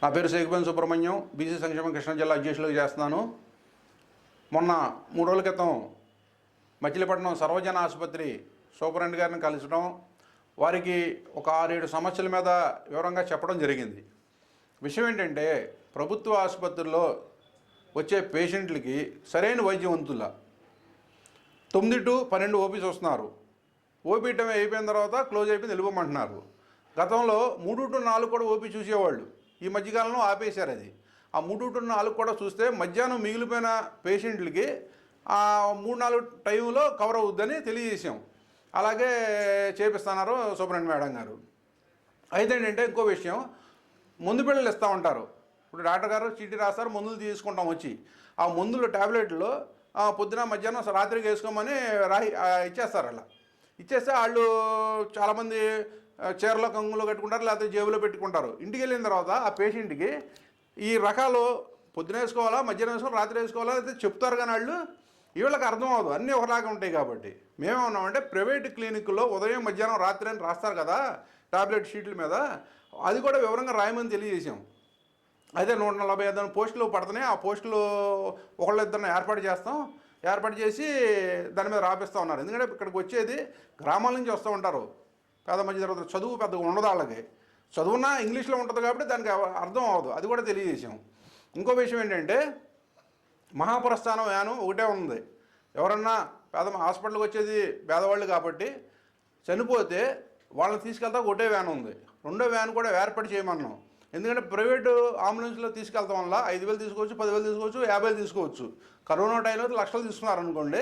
నా పేరు సేగుపల్లి సుబ్రహ్మణ్యం బీసీ సంక్షేమ కృష్ణా జిల్లా అధ్యక్షులుగా చేస్తున్నాను. మొన్న మూడు రోజుల క్రితం మచిలీపట్నం సర్వజన ఆసుపత్రి సూపరింటెండెంట్ గారిని కలిసడం వారికి ఒక ఆరేడు సమస్యల మీద వివరంగా చెప్పడం జరిగింది. విషయం ఏంటంటే ప్రభుత్వ ఆసుపత్రుల్లో వచ్చే పేషెంట్లకి సరైన వైద్యం అందుతులా తొమ్మిది టు పన్నెండు ఓపీస్ వస్తున్నారు. ఓపీ టైం అయిపోయిన తర్వాత క్లోజ్ అయిపోయింది వెళ్ళిపోమంటున్నారు. గతంలో మూడు టు నాలుగు కూడా ఓపీ చూసేవాళ్ళు. ఈ మధ్యకాలంలో ఆపేశారు అది. ఆ మూడు టు నాలుగు కూడా చూస్తే మధ్యాహ్నం మిగిలిపోయిన పేషెంట్లకి ఆ మూడు నాలుగు టైంలో కవర్ అవుద్దని తెలియజేసాం అలాగే చేపిస్తున్నారు సూపరింటెండెంట్ మేడం గారు. అయితే ఏంటంటే ఇంకో విషయం ముందు పిల్లలు ఇస్తూ ఉంటారు. ఇప్పుడు డాక్టర్ గారు చీటీ రాస్తారు మందులు తీసుకుంటాం వచ్చి. ఆ మందులు ట్యాబ్లెట్లు పొద్దున మధ్యాహ్నం రాత్రికి వేసుకోమని రాయి ఇచ్చేస్తారు అలా. ఇచ్చేస్తే వాళ్ళు చాలామంది చీరలో కంగులో కట్టుకుంటారు లేకపోతే జేబులో పెట్టుకుంటారు. ఇంటికి వెళ్ళిన తర్వాత ఆ పేషెంట్కి ఈ రకాలు పొద్దున వేసుకోవాలా మధ్యాహ్నం వేసుకోవాలి రాత్రి వేసుకోవాలా అయితే చెప్తారు కానీ వాళ్ళు వీళ్ళకి అర్థం అవ్వదు. అన్నీ ఒకలాగా ఉంటాయి కాబట్టి. మేమేమన్నామంటే ప్రైవేట్ క్లినిక్లో ఉదయం మధ్యాహ్నం రాత్రి అని రాస్తారు కదా టాబ్లెట్ షీట్ల మీద. అది కూడా వివరంగా రాయమని తెలియజేసాం అయితే నూట నలభై ఐదు పోస్టులు పడుతున్నాయి. ఆ పోస్టులు ఒకళ్ళిద్దరిని ఏర్పాటు చేస్తాం. ఏర్పాటు చేసి దాని మీద రాపిస్తూ ఉన్నారు. ఎందుకంటే ఇక్కడికి వచ్చేది గ్రామాల నుంచి వస్తూ ఉంటారు. పేద మధ్య తరగతి చదువు పెద్దగా ఉండదు వాళ్ళకి. చదువున్నా ఇంగ్లీష్లో ఉంటుంది కాబట్టి దానికి అర్థం అవ్వదు. అది కూడా తెలియజేసాం ఇంకో విషయం ఏంటంటే మహాప్రస్థానం యానం ఒకటే ఉంది. ఎవరన్నా పేద హాస్పిటల్కి వచ్చేది పేదవాళ్ళు కాబట్టి చనిపోతే వాళ్ళని తీసుకెళ్తా ఒకటే వ్యాన్ ఉంది. రెండో వ్యాన్ కూడా ఏర్పాటు చేయమన్నాం. ఎందుకంటే ప్రైవేటు అంబులెన్స్లో తీసుకెళ్తాం వల్ల ఐదు వేలు తీసుకోవచ్చు పదివేలు తీసుకోవచ్చు యాభై వేలు తీసుకోవచ్చు. కరోనా టైంలో లక్షలు తీసుకున్నారు అనుకోండి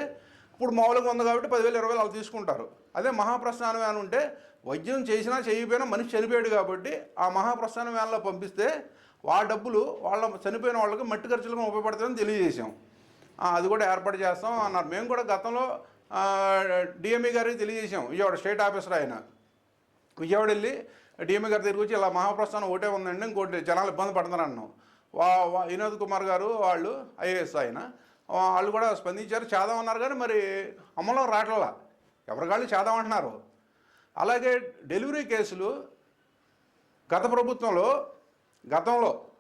ఇప్పుడు మామూలుగా ఉంది కాబట్టి పదివేలు ఇరవై వేలు అలా తీసుకుంటారు. అదే మహాప్రస్థానం వ్యాన్ ఉంటే వైద్యం చేసినా చేయకపోయినా మనిషి చనిపోయాడు కాబట్టి ఆ మహాప్రస్థానం వ్యాన్లో పంపిస్తే ఆ డబ్బులు వాళ్ళ చనిపోయిన వాళ్ళకి మట్టి ఖర్చులకు ఉపయోగపడుతుందని తెలియజేసాం అది కూడా ఏర్పాటు చేస్తాం అన్నారు. మేము కూడా గతంలో డిఎంఈ గారికి తెలియజేసాం విజయవాడ స్టేట్ ఆఫీసర్ ఆయన. విజయవాడ వెళ్ళి డిఎంఈ గారి దగ్గరికి వచ్చి ఇలా మహాప్రస్థానం ఒకటే ఉందండి ఇంకోటి జనాలు ఇబ్బంది పడుతున్నారు అన్నాం వా వినోద్ కుమార్ గారు వాళ్ళు ఐఏఎస్ ఆయన వాళ్ళు కూడా స్పందించారు. చేద్దాం అన్నారు కానీ మరి అమలు రావట్లా. ఎవరికాళ్ళు చేద్దాం అంటున్నారు అలాగే డెలివరీ కేసులు గత ప్రభుత్వంలో గతంలో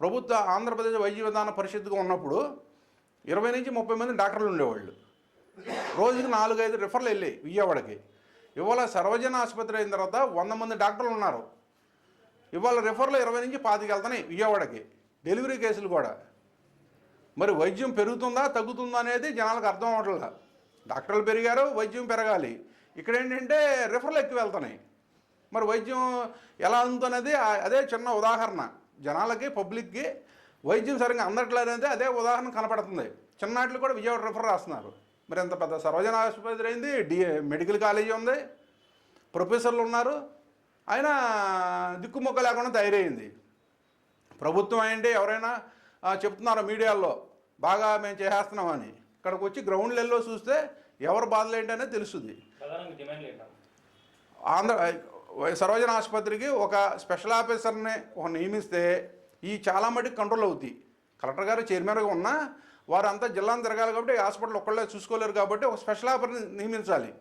ప్రభుత్వ ఆంధ్రప్రదేశ్ వైద్య విధాన పరిషత్తుగా ఉన్నప్పుడు ఇరవై నుంచి ముప్పై మంది డాక్టర్లు ఉండేవాళ్ళు. రోజుకి నాలుగైదు రిఫర్లు వెళ్ళాయి విజయవాడకి. ఇవాళ సర్వజన ఆసుపత్రి అయిన తర్వాత వంద మంది డాక్టర్లు ఉన్నారు. ఇవాళ రిఫర్లు ఇరవై నుంచి పాతికి వెళ్తున్నాయి విజయవాడకి. డెలివరీ కేసులు కూడా. మరి వైద్యం పెరుగుతుందా తగ్గుతుందా అనేది జనాలకు అర్థం అవ్వట్లేదు. డాక్టర్లు పెరిగారు వైద్యం పెరగాలి. ఇక్కడ ఏంటంటే రిఫర్లు ఎక్కువ వెళ్తున్నాయి. మరి వైద్యం ఎలా అందుతున్నది అదే చిన్న ఉదాహరణ. జనాలకి పబ్లిక్కి వైద్యం సరిగ్గా అందట్లేదనేది అదే ఉదాహరణ కనపడుతుంది. చిన్నాట్లు కూడా విజయవాడ రిఫర్ రాస్తున్నారు. మరి ఎంత పెద్ద సర్వజన ఆసుపత్రి అయింది డి మెడికల్ కాలేజీ ఉంది ప్రొఫెసర్లు ఉన్నారు. ఆయన దిక్కుమొక్క లేకుండా తయారైంది. ప్రభుత్వం ఏంటి ఎవరైనా చెప్తున్నారు మీడియాలో బాగా మేము చేసేస్తున్నామని ఇక్కడికి వచ్చి గ్రౌండ్లలో చూస్తే ఎవరు బాధలు ఏంటనేది తెలుస్తుంది. ఆంధ్ర సర్వజన ఆసుపత్రికి ఒక స్పెషల్ ఆఫీసర్ని ఒక నియమిస్తే ఈ చాలా మటుకు కంట్రోల్ అవుతాయి కలెక్టర్ గారు చైర్మన్గా ఉన్నా వారు జిల్లాను తిరగాలి కాబట్టి హాస్పిటల్ ఒక్కళ్ళే చూసుకోలేరు కాబట్టి ఒక స్పెషల్ ఆఫీసర్ని నియమించాలి.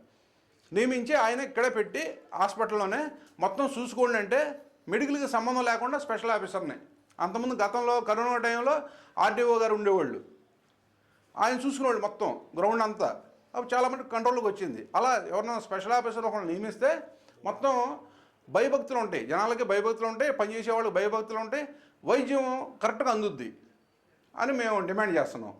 నియమించి ఆయన ఇక్కడే పెట్టి హాస్పిటల్లోనే మొత్తం చూసుకోండి అంటే మెడికల్కి సంబంధం లేకుండా స్పెషల్ ఆఫీసర్ని. అంతకుముందు గతంలో కరోనా టైంలో ఆర్టీఓ గారు ఉండేవాళ్ళు. ఆయన చూసుకునేవాళ్ళు మొత్తం గ్రౌండ్ అంతా. అప్పుడు చాలా మంది వచ్చింది. అలా ఎవరైనా స్పెషల్ ఆఫీసర్ ఒకరిని నియమిస్తే మొత్తం భయభక్తులు ఉంటాయి. జనాలకి భయభక్తులు ఉంటాయి పనిచేసే వాళ్ళకి భయభక్తులు ఉంటాయి వైద్యం కరెక్ట్గా అందుద్ది అని మేము డిమాండ్ చేస్తున్నాం.